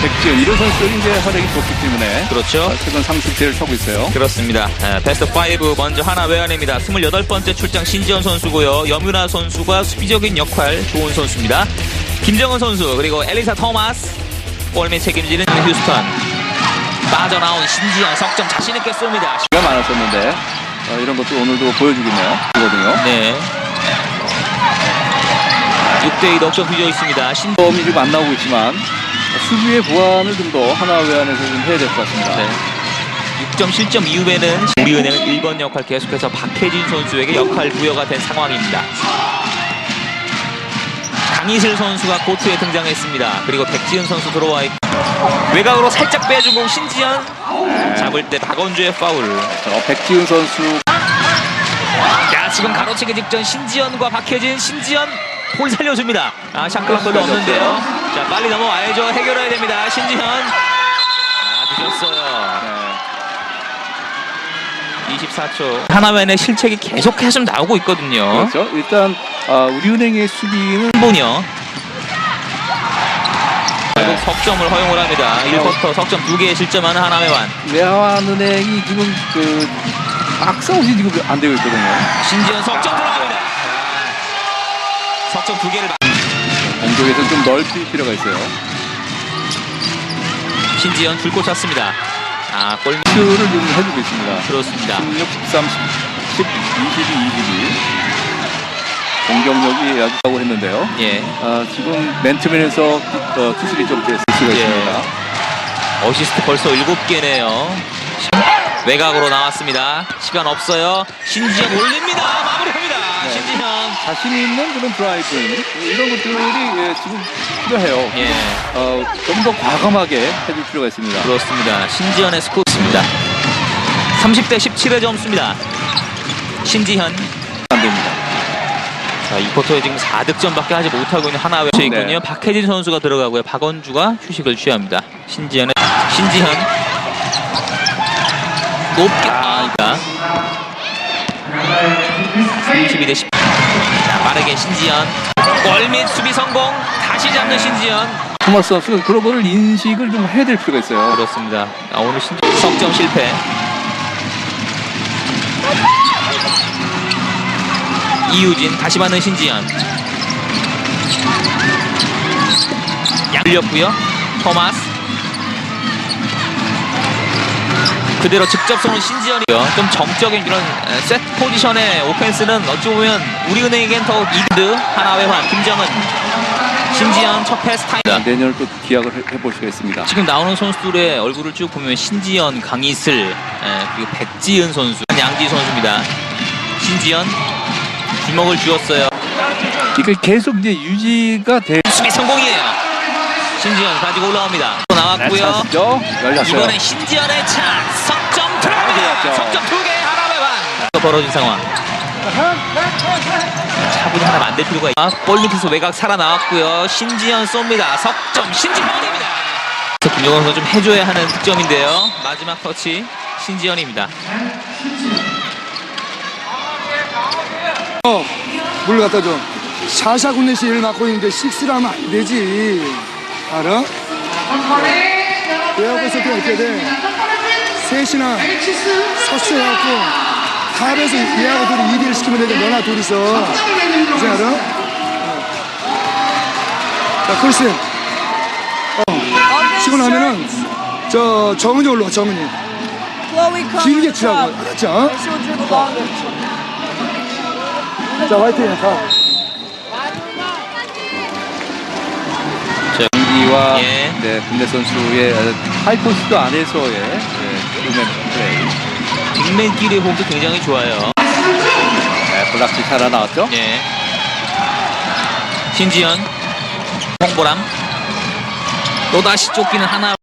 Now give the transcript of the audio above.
백지은 이런 선수들이 이제 활약이 좋기 때문에 그렇죠. 어, 최근 30대를 쳐고 있어요. 그렇습니다. 에, 베스트 5 먼저 하나 외환입니다. 28번째 출장 신지현 선수고요. 염윤아 선수가 수비적인 역할 좋은 선수입니다. 김정은 선수 그리고 엘리사 토마스 골밑 책임지는 휴스턴 빠져나온 신지현 석점 자신 있게 쏩니다. 가 많았었는데 어, 이런 것도 오늘도 보여주겠네요. 거든요. 네. 6대2 넉점 휘져 있습니다. 신 점이 지금 안 나오고 있지만 수비의 보완을 좀 더 하나 외환에서 좀 해야 될 것 같습니다. 네. 6점 실점 이후에는 우리은행은 1번 역할 계속해서 박혜진 선수에게 역할 부여가 된 상황입니다. 강희슬 선수가 코트에 등장했습니다. 그리고 백지은 선수 들어와 있고 외곽으로 살짝 빼준 공 신지현 잡을 때 박원주의 파울. 어, 백지훈 선수 자 지금 가로채기 직전 신지현과 박혜진 신지현 볼 살려줍니다. 아 샤클락도 없는데요. 자 빨리 넘어와야죠. 해결해야 됩니다. 신지현. 아 늦었어요. 네. 24초. 하나만의 실책이 계속해서 나오고 있거든요. 그렇죠. 일단 아, 우리은행의 수비는 분이요. 결국 석점을 허용을 합니다. 1쿼터 석점 2개의 실점하는 하나회환. 외환은행이 지금 그 박사옷이 지금 안 되고 있거든요. 신지현 석점 들어갑니다. 석점 2개를 공격에서 좀 넓힐 필요가 있어요. 신지현 줄곧 찼습니다. 아 골. 슈를 좀 해주고 있습니다. 그렇습니다. 16, 13, 10, 22, 22. 공격력이 아주 좋다고 했는데요. 예. 아, 지금 맨투맨에서 어, 투수리 좀 됐을 수가 예. 있습니다. 어시스트 벌써 7개네요. 외곽으로 나왔습니다. 시간 없어요. 신지현 올립니다. 신지현. 자신 있는 그런 드라이브 이런 것들이 예, 지금 필요해요. 예. 어, 좀 더 과감하게 해줄 필요가 있습니다. 그렇습니다. 신지현의 스코어입니다. 30대 17의 점수입니다. 신지현. 안 됩니다. 자, 이 쿼터에 지금 4득점밖에 하지 못하고 있는 있군요. 네. 박혜진 선수가 들어가고요. 박원주가 휴식을 취합니다. 신지현의 신지현 높게 아, 32대 10. 자, 빠르게 신지현 골밑 수비 성공. 다시 잡는 신지현. 토마스 선수가 그런 거를 인식을 좀 해야 될 필요가 있어요. 그렇습니다. 아, 오늘 신 석점 실패. 이유진 다시 받는 신지현. 양렸고요. 토마스. 그대로 직접 쏘는 신지현이요. 좀 정적인 이런 에, 세트 포지션의 오펜스는 어찌 보면 우리은행에겐 더 이드 하나회환 김정은 신지현 첫 패스 타임. 내년을 또 기약을 해- 있습니다. 지금 나오는 선수들의 얼굴을 쭉 보면 신지연, 강희슬, 에, 그리고 백지은 선수, 양지 선수입니다. 신지연 주먹을 쥐었어요. 그러니까 계속 이제 유지가 돼. 수비 성공이에요. 신지연 가지고 올라옵니다. 또 나왔고요. 찬스죠? 열렸어요. 이번엔 신지연의 찬스 석점 들어갑니다. 석점 두 개 하나의 반. 또 벌어진 상황. 차분히 하나 만들 필요가 있다. 볼 밑에서 외곽 살아나왔고요. 신지연 쏩니다. 석점 신지연입니다. 김용원 선수 좀 해줘야 하는 득점인데요. 마지막 터치 신지연입니다. 어, 물 갖다 줘. 샤샤 군넷이 일 맡고 있는데 식스를 하면 안 되지. 알아? 때 어떻게 돼? 셋이나 섭수해갖고 탑에서 얘하고 둘이 2대1 시키면 되는데 너나 둘이서 이제 알아? 어. 자, 크리스틴. 어, 치고 나면은 저 정은이 올라와, 정은이. 길게 치라고. 알았지? 어? 자, 화이팅. 가. 경기와 예. 네, 국내 선수의 하이포스트 안에서의 네, 플레이. 빅맨끼리의 호흡도 굉장히 좋아요. 네, 블락지 살아나왔죠? 예. 신지연, 홍보람, 또다시 쫓기는 하나